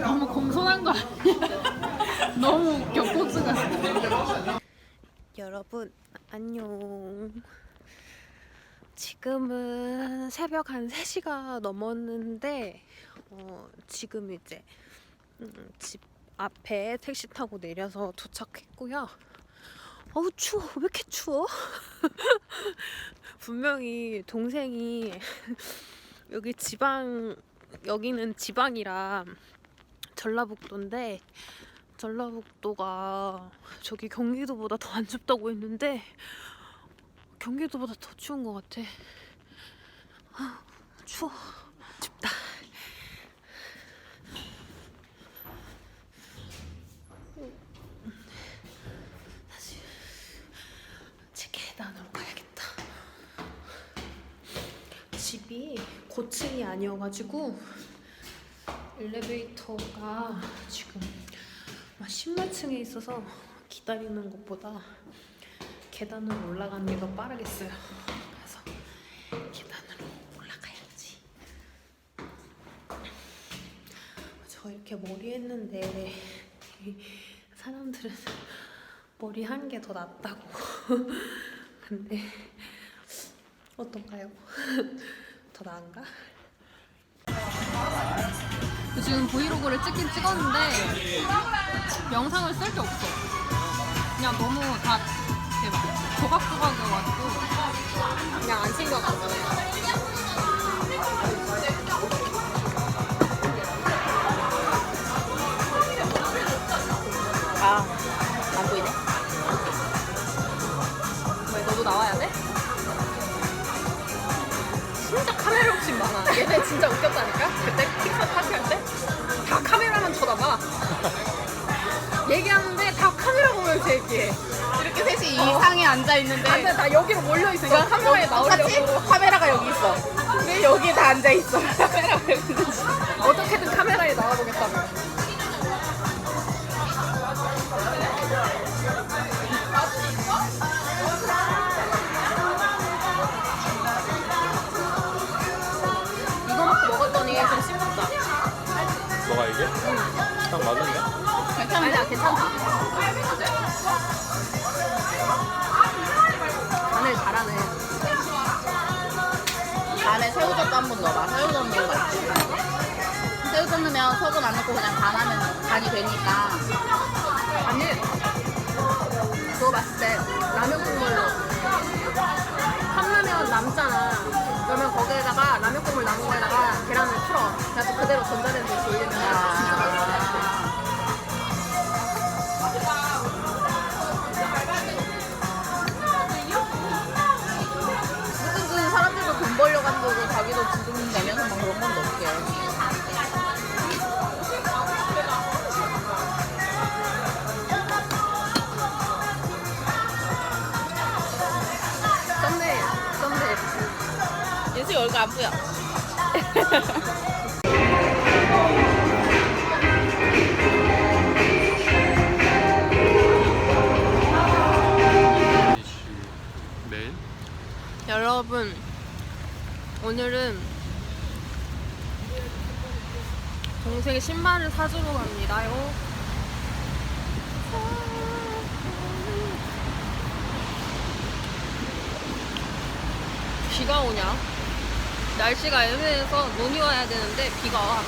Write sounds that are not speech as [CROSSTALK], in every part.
너무 공손한 거 아니야? [LAUGHS] 너무 웃겨 포즈가. 여러분 안녕. 지금은 새벽 한 3시가 넘었는데 어, 지금 이제 음, 집 앞에 택시 타고 내려서 도착했고요 어우 추워 왜 이렇게 추워? [LAUGHS] 분명히 동생이 [LAUGHS] 여기 지방 여기는 지방이라 전라북도인데 전라북도가 저기 경기도보다 더 안 춥다고 했는데 경기도보다 더 추운 것 같아. 아, 추워. 춥다. 다시 제 계단으로 가야겠다. 집이 고층이 아니어가지고 엘리베이터가 지금 막 10몇 층에 있어서 기다리는 것보다 계단으로 올라가는 게 더 빠르겠어요. 그래서 계단으로 올라가야지. 저 이렇게 머리 했는데 이 사람들은 머리 한 게 더 낫다고. [LAUGHS] 근데 어떤가요? [LAUGHS] 더 나은가? [LAUGHS] 지금 브이로그를 찍긴 찍었는데 영상을 쓸 게 없어. 그냥 너무 다 이렇게 막 조각조각이어가지고 그냥 안 거예요. 앉아 있는데 근데 다 여기로 몰려 있으니까 카메라에 똑같이 나오려고 카메라가 여기 있어. 왜 여기 다 앉아 있어? 카메라가 여기 있어. 어떻게든 카메라에 나와보겠다며. 이거 먹고 먹었더니 좀 싱겁다. 너가 이게? 딱 맞는데? 아니야, 괜찮다. 한번 넣어봐. 새우젓 넣으면 맛있지. 새우젓 넣으면 소금 안 넣고 그냥 간하면 간이 되니까. 아니, 그거 봤을 때 라면 국물로 컵라면 남잖아. 그러면 거기에다가 라면 국물 남은 거에다가 계란을 풀어. 그래서 그대로 전자레인지에 돌리면 진짜 썸네일, 썸네일. 예수 얼굴 안 보여. [LAUGHS] 여러분, 오늘은 동생 신발을 사주러 갑니다요. 비가 오냐? 날씨가 애매해서 눈이 와야 되는데 비가 와.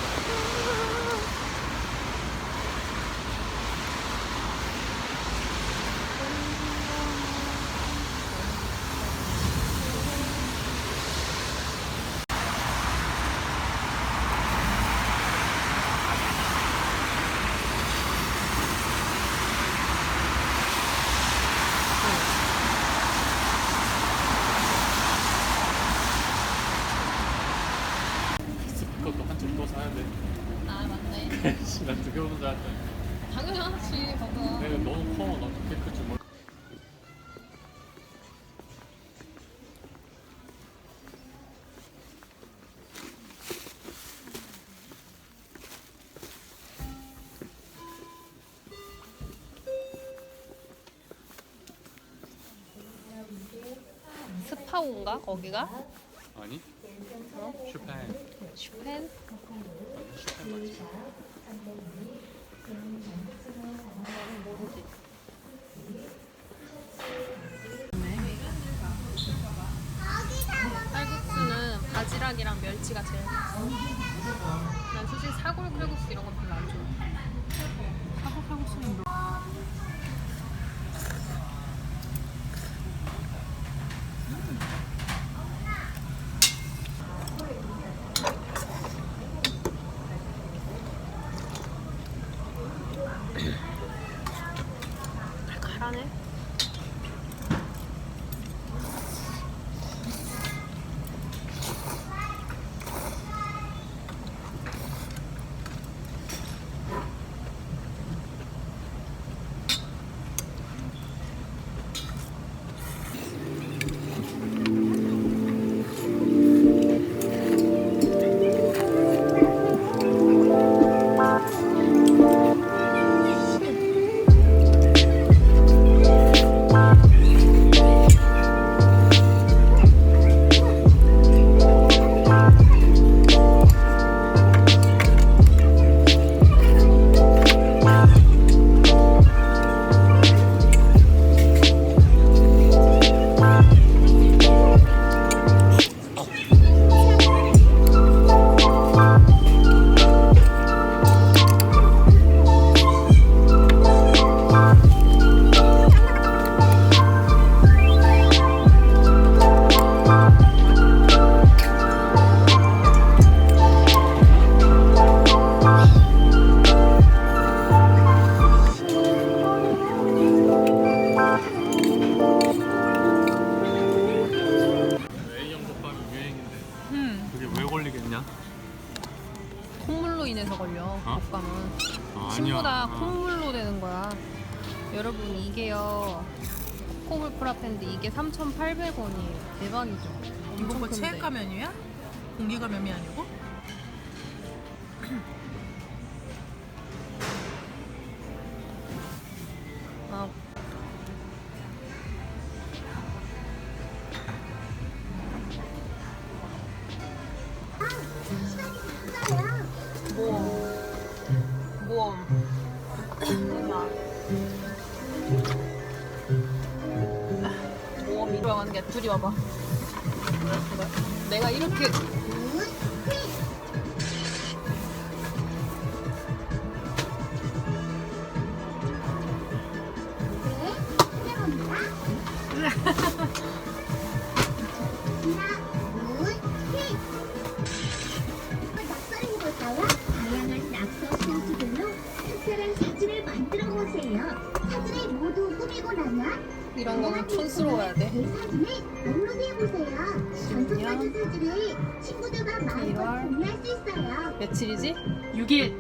스피커도 돼. 아 맞네. [LAUGHS] 씨, 나 두개 오는 줄 알았다. 당연하지, 봐봐. 내가 너무 커. 나 어떻게 클줄 몰라. 사파오인가 거기가? 슈펜. 쌀국수는 바지락이랑 멸치가 제일 맛있어. 난 솔직히 사골 칼국수 이런 건 별로 안 좋아해. 사골 칼국수는 이게요. 코코볼 프라펜데 이게 3,800원이에요. 대박이죠. 이거 엄청 뭐 큰데. 체액 면이야? 공기 가 면이 아니고? [CLEARS THROAT] 아, 모험. 모험. 게 둘이 와봐. 내가 이렇게 다양한 낙서 포즈들로 특별한 사진을 만들어 보세요. 사진을 모두 꾸미고 나면 이런 거는 촌스러워야 돼. 수 있어요. 며칠이지? 6일 여기.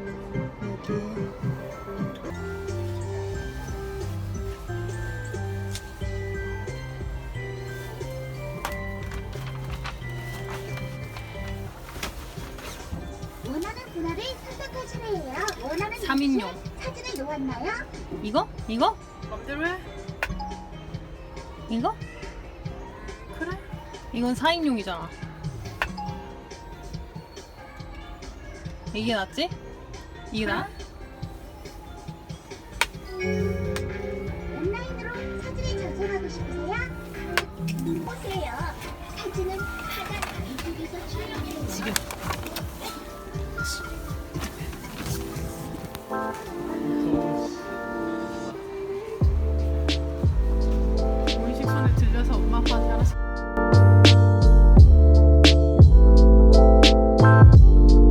원하는 분할을 선택하시면 해요. 원하는 삼인용. 위치에 사진을 놓았나요? 이거? 이거? 맘대로 해? 이거? 그래? 이건 4인용이잖아. 이게 낫지? 이게 나? 온라인으로 사진을 전송하고 싶으세요? 보세요. 사진은 가장 이쪽에서 촬영